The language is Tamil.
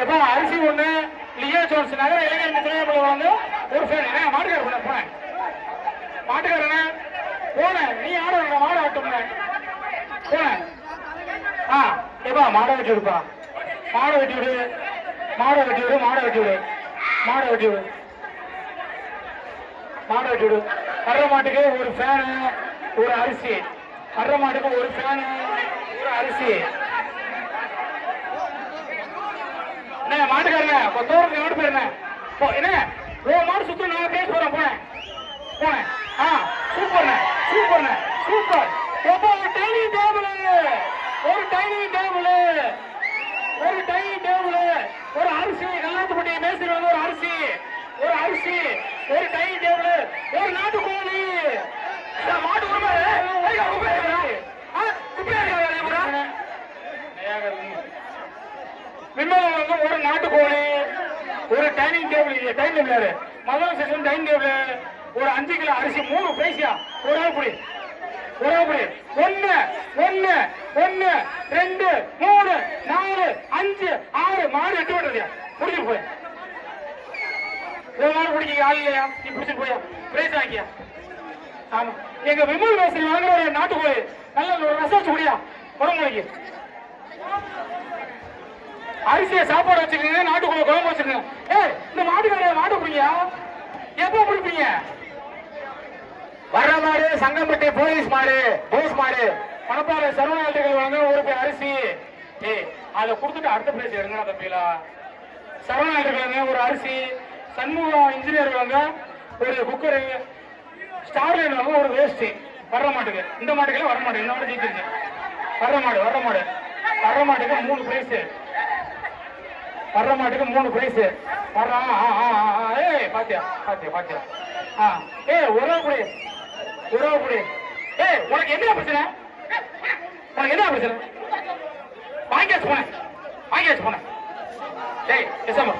எப்போ அரிசி ஒண்ணு லியோ ஜோன்ஸ் நகர இளைஞர் திரையப்பட வந்து ஒரு ஃபேன் என்ன? மாட்டுக்கார போன போனேன் மாட்டுக்காரன போனேன் நீ ஆட மாடு மாட ஆட்டும் போனேன் ஆ எப்பா மாடை வெட்டி விடுப்பா. மாடை வெட்டி விடு. மாடை வெட்டி விடு மாடை வெட்டி விடு. மாடை வெட்டி விடு. மாடை வெட்டி விடு. வர்ற மாட்டுக்கு ஒரு ஃபேனு ஒரு அரிசி. வர்ற மாட்டுக்கு ஒரு ஃபேனு ஒரு அரிசி. என்ன மாட்டுக்காரங்க தோறுக்கு எவ்வளவு பேர் என்ன போ, என்ன? ஓ மாடு சுத்தம் நான் பேச போறேன் போனேன். போனேன். ஆ சூப்பர்ண்ண சூப்பர்ண்ண சூப்பர் எப்போ ஒரு டைனிங் டேபிள் ஒரு டைனிங் டேபிள் ஒரு டைனிங் டேபிள் ஒரு அரிசி கல்லாத்துப்பட்டி மேசிரி வந்து ஒரு அரிசி. ஒரு அரிசி ஒரு டைனிங் டேபிள் ஒரு நாட்டுக்கோழி இந்த மாட்டு உரிமை ஐயா, குப்பையா இருக்கா? ஆ, குப்பையா இருக்கா வேலையை பூரா? விண்வெளம் வந்து ஒரு நாட்டுக்கோழி ஒரு டைனிங் டேபிள் இல்லையா டைனிங் டேபிள் முதல் செஷன் டைனிங் டேபிள் ஒரு அஞ்சு கிலோ அரிசி மூணு பிரைஸியா ஒரு ஆள் ஒரு ஆள் ஒன்னு ஒன்னு ஒன்னு ரெண்டு மூணு நாலு அஞ்சு ஆறு மாடு எட்டு விட்டுறதியா? முடிச்சு போய். ஒரு மாடு பிடிக்க ஆள் இல்லையா? நீ பிடிச்சிட்டு போயா? பிரைஸ் வாங்கியா? ஆமா. எங்க விமல் மேஸ்திரி வாங்குற ஒரு நாட்டுக்கோழி நல்ல ஒரு ரசம் வச்சு குடியா உடம்புலைக்கு அரிசியை சாப்பாடு வச்சுக்கோங்க நாட்டுக்குள்ள குழம்பு வச்சுக்கோங்க. ஏய் இந்த மாட்டுக்கார மாட்டு பிடிங்க? எப்போ பிடிப்பீங்க? வர்ற மாடு சங்கம்பட்டி போலீஸ் மாடு போஸ் மாடு. பணப்பாறை சர்வநாட்டுகள் வாங்க ஒரு பேர் அரிசி. ஏய் அதை கொடுத்துட்டு அடுத்த பிளேஸ் எடுங்க தம்பிலா. சர்வநாட்டுகள் ஒரு அரிசி. சண்முகம் இன்ஜினியர் வாங்க ஒரு குக்கரு ஸ்டார்லைன் வாங்க ஒரு வேஸ்ட் வர்ற மாட்டுக்கு. இந்த மாட்டுக்கெல்லாம் வர மாட்டேங்குது இந்த மாடு ஜெயிச்சிருச்சு. வர்ற மாடு வர்ற மாடு. வர்ற மாட்டுக்கு மூணு பிளேஸ் வர்ற மாட்டுக்கு மூணு பிரைஸ் வர்றான் ஆ, ஆ, ஆ, ஆ, ஏய் பாத்தியா பாத்தியா பாத்தியா. ஆ ஏ உறவு புடி உறவு புடி ஏய் உனக்கு என்ன பிரச்சனை? உனக்கு என்ன பிரச்சனை? வாங்கியாச்சு போனேன் வாங்கியாச்சு போனேன் ஏய் எஸ்எம்